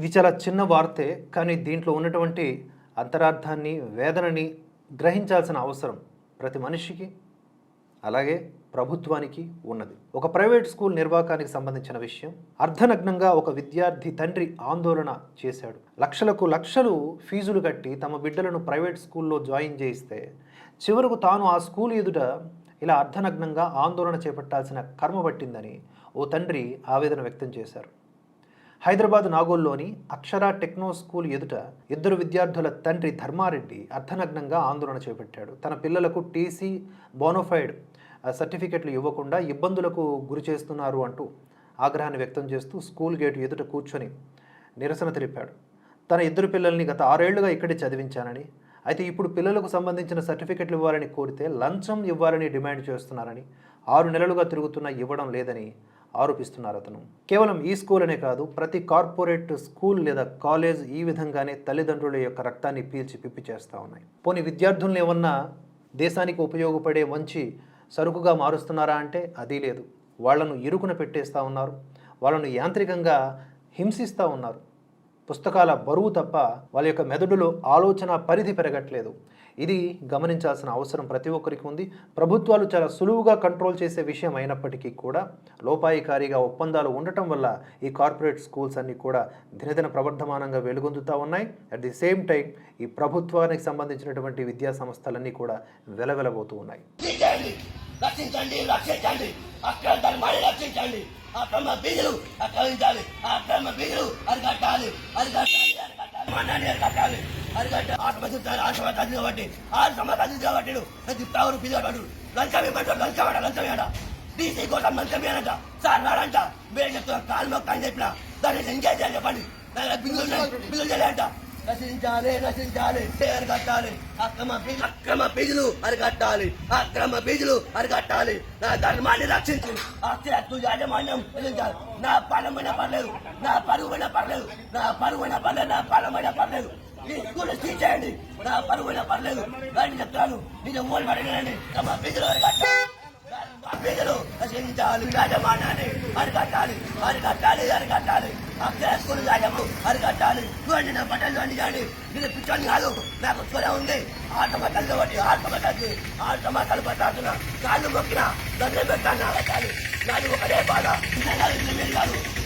ఇది చాలా చిన్న వార్తే కానీ దీంట్లో ఉన్నటువంటి అంతరార్థాన్ని వేదనని గ్రహించాల్సిన అవసరం ప్రతి మనిషికి అలాగే ప్రభుత్వానికి ఉన్నది. ఒక ప్రైవేట్ స్కూల్ నిర్వాహకానికి సంబంధించిన విషయం. అర్ధనగ్నంగా ఒక విద్యార్థి తండ్రి ఆందోళన చేశాడు. లక్షలకు లక్షలు ఫీజులు కట్టి తమ బిడ్డలను ప్రైవేట్ స్కూల్లో జాయిన్ చేయిస్తే చివరకు తాను ఆ స్కూల్ ఎదుట ఇలా అర్ధనగ్నంగా ఆందోళన చేపట్టాల్సిన కర్మ పట్టిందని ఓ తండ్రి ఆవేదన వ్యక్తం చేశారు. హైదరాబాద్ నాగోల్లోని అక్షర టెక్నో స్కూల్ ఎదుట ఇద్దరు విద్యార్థుల తండ్రి ధర్మారెడ్డి అర్ధనగ్నంగా ఆందోళన చేపట్టాడు. తన పిల్లలకు టీసీ బోనోఫైడ్ సర్టిఫికెట్లు ఇవ్వకుండా ఇబ్బందులకు గురి చేస్తున్నారు అంటూ ఆగ్రహాన్ని వ్యక్తం చేస్తూ స్కూల్ గేటు ఎదుట కూర్చొని నిరసన తెలిపాడు. తన ఇద్దరు పిల్లల్ని గత ఆరేళ్ళుగా ఇక్కడే చదివించానని అయితే ఇప్పుడు పిల్లలకు సంబంధించిన సర్టిఫికెట్లు ఇవ్వాలని కోరితే లంచం ఇవ్వాలని డిమాండ్ చేస్తున్నారని ఆరు నెలలుగా తిరుగుతున్న ఇవ్వడం లేదని ఆరోపిస్తున్నారు అతను. కేవలం ఈ స్కూల్ అనే కాదు ప్రతి కార్పొరేట్ స్కూల్ లేదా కాలేజ్ ఈ విధంగానే తల్లిదండ్రుల యొక్క రక్తాన్ని పీల్చి పిప్పి చేస్తూ ఉన్నాయి. పోనీ విద్యార్థులను ఏమన్నా దేశానికి ఉపయోగపడే మంచి సరుకుగా మారుస్తున్నారా అంటే అది లేదు. వాళ్ళను ఇరుకున పెట్టేస్తూ ఉన్నారు. వాళ్ళను యాంత్రికంగా హింసిస్తూ ఉన్నారు. పుస్తకాల బరువు తప్ప వాళ్ళ యొక్క మెదడులో ఆలోచన పరిధి పెరగట్లేదు. ఇది గమనించాల్సిన అవసరం ప్రతి ఒక్కరికి ఉంది. ప్రభుత్వాలు చాలా సులువుగా కంట్రోల్ చేసే విషయం అయినప్పటికీ కూడా లోపాయికారిగా ఒప్పందాలు ఉండటం వల్ల ఈ కార్పొరేట్ స్కూల్స్ అన్నీ కూడా దినదిన ప్రవర్ధమానంగా వెలుగొందుతూ ఉన్నాయి. అట్ ది సేమ్ టైం ఈ ప్రభుత్వానికి సంబంధించినటువంటి విద్యా సంస్థలన్నీ కూడా వెలవెలబోతూ ఉన్నాయి. రక్షించండి రక్షించండి. రక్షించండి అక్రమ మళ్ళీ రక్షించండి. అక్రమ బీజులు అక్రమించాలి అక్రమ బీజులు అరికట్టాలి. అరికట్టాలి అరికట్టాలి. మన్నాన్ని అరికట్టాలి. అరికట్ట ఆత్మచిత్తాలు ఆశ్రమ తల్లి కాబట్టి ఆశ్రమ తల్లి కాబట్టి చెప్తావు పిల్లవాడు లంచం ఇవ్వమంటాడు లంచం ఆడ లంచం ఆడ డీసీ కోసం లంచం ఇవ్వనంట. సార్ నాడంట మీరు చెప్తున్న కాలు మొక్క అని చెప్పిన. దాన్ని ఎంజాయ్ చేయాలి చెప్పండి. దాని బిల్లులు బిల్లులు చేయాలంట రచించాలి రచించాలి అరికట్టాలి అక్రమ బీజులు అక్రమ బీజులు అరికట్టాలి. అక్రమ బీజులు అరికట్టాలి. నా ధర్మాన్ని రక్షించు. అత్యత్తు యాజమాన్యం చెల్లించాలి నా పరమైన పర్లేదు నా పరువైన పర్లేదు నా పరువైన పర్లేదు నా పరమైన పర్లేదు. ఈ స్కూల్ తీసేయండి. నా పరువైన పర్లేదు. అని చెప్తాను నేను ఓడి పడగలండి తమ బీజులు అరికట్టాలి. ప్రజలు యజమానాన్ని యాజమాన్యాన్ని అరికట్టాలి అరికట్టాలి అరికట్టాలి. అక్షరస్కులు యజము అరికట్టాలి. చూడండి నా బట్టలు చూడండి ఇది నేను పిచ్చోని కాదు. నాకు స్వరం ఉంది. ఆటమ కాబట్టి ఒకటి ఆటమ తల్లి ఆటమ కలపతాడుతున్నా కాళ్ళు మొక్కిన దగ్గర పెట్టాను పెట్టాలి నాది ఒకటే బాధ. కాదు.